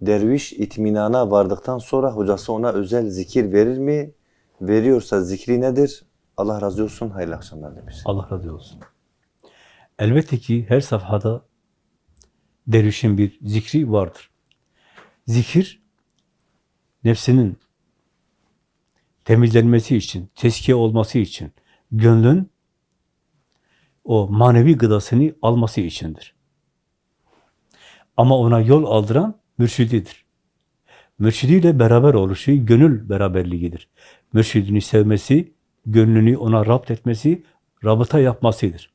derviş itminana vardıktan sonra hocası ona özel zikir verir mi? Veriyorsa zikri nedir? Allah razı olsun, hayırlı akşamlar demiş. Allah razı olsun. Elbette ki her safhada dervişin bir zikri vardır. Zikir, nefsinin temizlenmesi için, teskiye olması için, gönlün o manevi gıdasını alması içindir. Ama ona yol aldıran mürşididir. Mürşidiyle beraber oluşu gönül beraberliğidir. Mürşidini sevmesi, gönlünü ona rapt etmesi, rabıta yapmasıdır.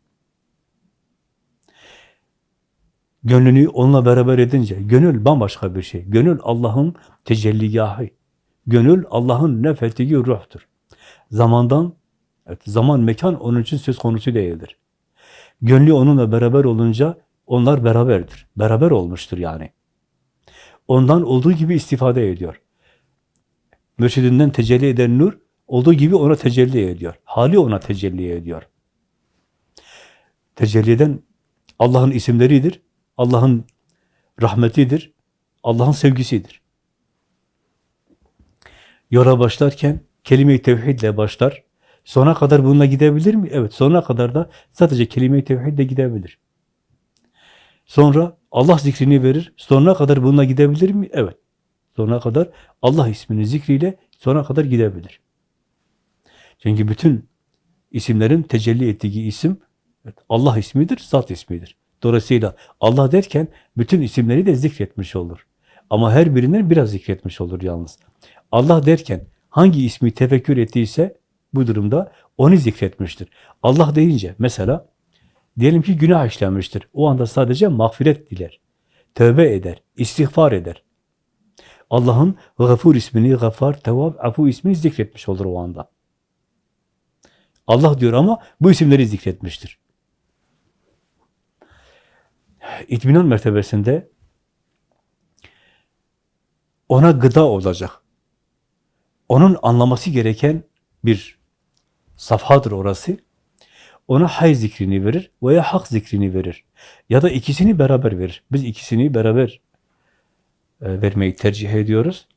Gönlünü onunla beraber edince, gönül bambaşka bir şey. Gönül Allah'ın tecelligahı. Gönül Allah'ın nefettiği ruhtur. Zamandan, evet, zaman mekan onun için söz konusu değildir. Gönlü onunla beraber olunca onlar beraberdir. Beraber olmuştur yani. Ondan olduğu gibi istifade ediyor. Mürşidinden tecelli eden nur, olduğu gibi ona tecelli ediyor. Hali ona tecelli ediyor. Tecelli eden Allah'ın isimleridir. Allah'ın rahmetidir. Allah'ın sevgisidir. Yola başlarken kelime-i tevhidle başlar. Sona kadar bununla gidebilir mi? Evet, sona kadar da sadece kelime-i tevhidle gidebilir. Sonra Allah zikrini verir. Sonuna kadar bununla gidebilir mi? Evet. Sonuna kadar Allah ismini zikriyle sona kadar gidebilir. Çünkü bütün isimlerin tecelli ettiği isim Allah ismidir, zat ismidir. Dolayısıyla Allah derken bütün isimleri de zikretmiş olur. Ama her birinden biraz zikretmiş olur yalnız. Allah derken hangi ismi tefekkür ettiyse bu durumda onu zikretmiştir. Allah deyince mesela diyelim ki günah işlenmiştir. O anda sadece mağfiret diler. Tövbe eder, istiğfar eder. Allah'ın Gafur ismini, Gafar, Tevab, Afu ismini zikretmiş olur o anda. Allah diyor ama bu isimleri zikretmiştir. İtminan mertebesinde ona gıda olacak. Onun anlaması gereken bir safhadır orası. Ona hay zikrini verir veya hak zikrini verir. Ya da ikisini beraber verir. Biz ikisini beraber e, vermeyi tercih ediyoruz.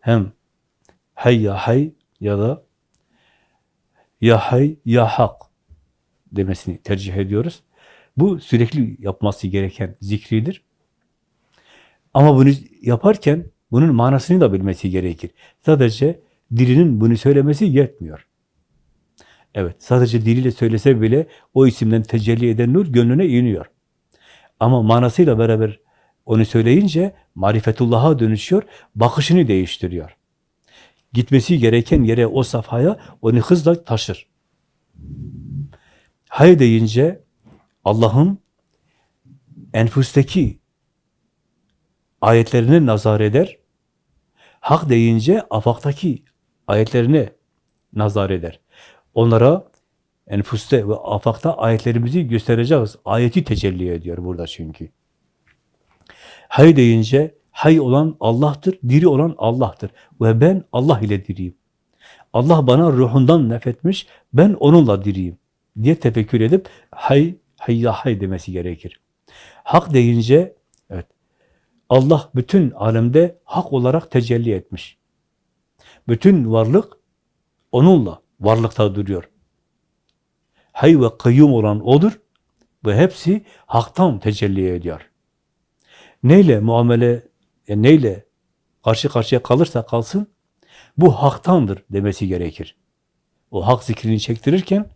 Hem hay ya hay ya da ya hay ya hak demesini tercih ediyoruz. Bu sürekli yapması gereken zikridir. Ama bunu yaparken bunun manasını da bilmesi gerekir. Sadece dilinin bunu söylemesi yetmiyor. Evet, sadece diliyle söylese bile o isimden tecelli eden nur gönlüne iniyor. Ama manasıyla beraber onu söyleyince marifetullah'a dönüşüyor, bakışını değiştiriyor. Gitmesi gereken yere, o safhaya onu hızla taşır. Hay deyince Allah'ın enfusteki ayetlerine nazar eder. Hak deyince afaktaki ayetlerine nazar eder. Onlara enfuste ve afakta ayetlerimizi göstereceğiz. Ayeti tecelli ediyor burada çünkü. Hay deyince hay olan Allah'tır, diri olan Allah'tır. Ve ben Allah ile diriyim. Allah bana ruhundan nefetmiş, ben onunla diriyim diye tefekkür edip hay, hayya hay demesi gerekir. Hak deyince evet Allah bütün alemde hak olarak tecelli etmiş. Bütün varlık onunla varlıkta duruyor. Hay ve kayyum olan odur ve hepsi haktan tecelli ediyor. Neyle muamele, yani neyle karşı karşıya kalırsa kalsın, bu haktandır demesi gerekir. O hak zikrini çektirirken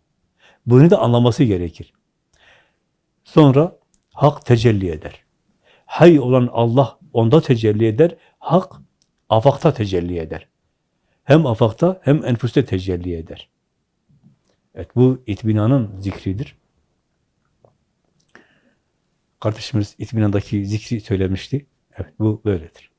bunu da anlaması gerekir. Sonra hak tecelli eder. Hay olan Allah onda tecelli eder, hak afakta tecelli eder. Hem afakta hem enfüste tecelli eder. Evet bu itminanın zikridir. Kardeşimiz itminandaki zikri söylemişti. Evet bu böyledir.